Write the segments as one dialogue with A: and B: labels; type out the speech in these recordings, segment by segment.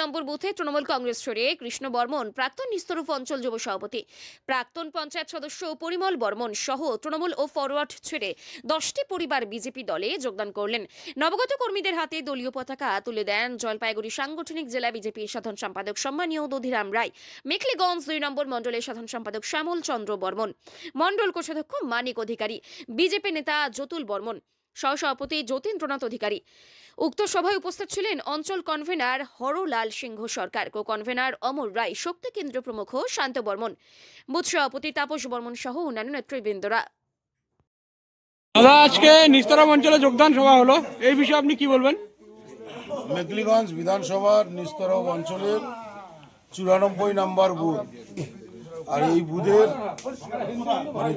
A: নম্বর বুথে তৃণমূল কংগ্রেস ছেড়ে কৃষ্ণ বর্মন, প্রাক্তন নিস্তরূপ অঞ্চল যুব সভাপতি, প্রাক্তন পঞ্চায়েত সদস্য পরিমল বর্মন সহ তৃণমূল ও ফরওয়ার্ড ছেড়ে দশটি পরিবার বিজেপি দলে যোগদান করলেন। নবগত কর্মীদের হাতে দলীয় পতাকা তুলে দেন জলপাইগুড়ি সাংগঠনিক জেলা বিজেপির সাধারণ সম্পাদক সম্মানীয় দধিরাম রায়। মেখলিগঞ্জ দুই নম্বর মণ্ডলের সাধারণ সম্পাদক শ্যামল চন্দ্র বর্মন। মণ্ডল কোষাধ্যক্ষ মানিক অধিকারী। বিজেপি নেতা যতুল বর্মন। সহসভাপতি যতীন্দ্রনাথ অধিকারী। উক্ত সভায় উপস্থিত ছিলেন অঞ্চল convener Harlal Singha Sarkar co convener Amar Roy Shakti Kendra প্রমুখ শান্ত বর্মন বুথ সভাপতি তাপস বর্মন সহ অন্যান্য নেতৃবৃন্দরা।
B: দাদা আজকে নিস্তরম অঞ্চলে যোগদান সভা হলো। এই বিষয়ে আপনি কি বলবেন?
C: মেকলিগঞ্জ বিধানসভার নিস্তরব অঞ্চলের চুরানব্বই নাম্বার বুথ। আর এই বুধের মানে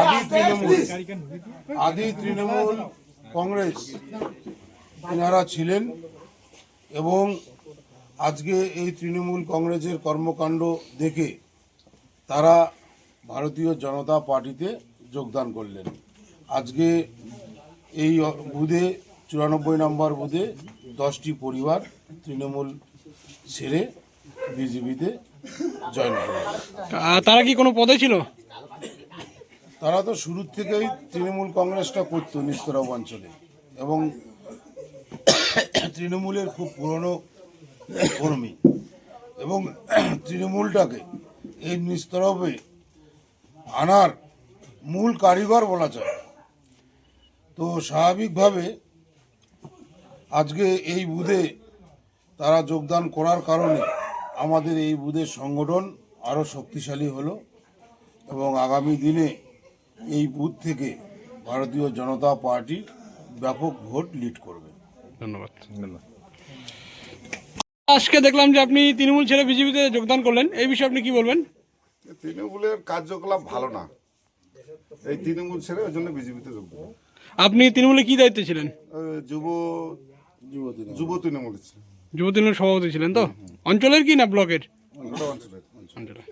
C: আদি তৃণমূল আদি তৃণমূল কংগ্রেস, এনারা ছিলেন এবং আজকে এই তৃণমূল কংগ্রেসের কর্মকাণ্ড দেখে তারা ভারতীয় জনতা পার্টিতে যোগদান করলেন। আজকে এই বুধে, চুরানব্বই নম্বর বুধে দশটি পরিবার তৃণমূল ছেড়ে বিজেপিতে জয়েন করে
B: তারা কি কোনো পদে ছিল?
C: তারা তো শুরুর থেকেই তৃণমূল কংগ্রেসটা করতো নিস্তরব অঞ্চলে। এবং তৃণমূলের খুব পুরনো কর্মী। এবং তৃণমূলটাকে এই নিস্তরবে আনার মূল কারিগর বলা যায়। তো স্বাভাবিকভাবে আজকে এই বুধে তারা যোগদান করার কারণে আমাদের এই বুধের সংগঠন আরও শক্তিশালী হলো এবং আগামী দিনে এই বুথ থেকে ভারতীয় জনতা পার্টি ব্যাপক ভোট লিড করবে।
B: ধন্যবাদ। আজকে দেখলাম যে আপনি তৃণমূল ছেড়ে বিজেপিতে যোগদান করলেন। এই বিষয়ে আপনি কি বলবেন?
D: তৃণমূলের কার্যকলাপ ভালো না। এই তৃণমূল ছেড়ে ওই জন্য বিজেপিতে যোগ
B: আপনি তৃণমূলে কি দায়িত্বে ছিলেন?
D: যুব যুব তৃণমূল। ছিল
B: যুব তৃণমূল সভাপতি ছিলেন তো? অঞ্চলের কি না ব্লকের?
D: অঞ্চলের।
B: অঞ্চলে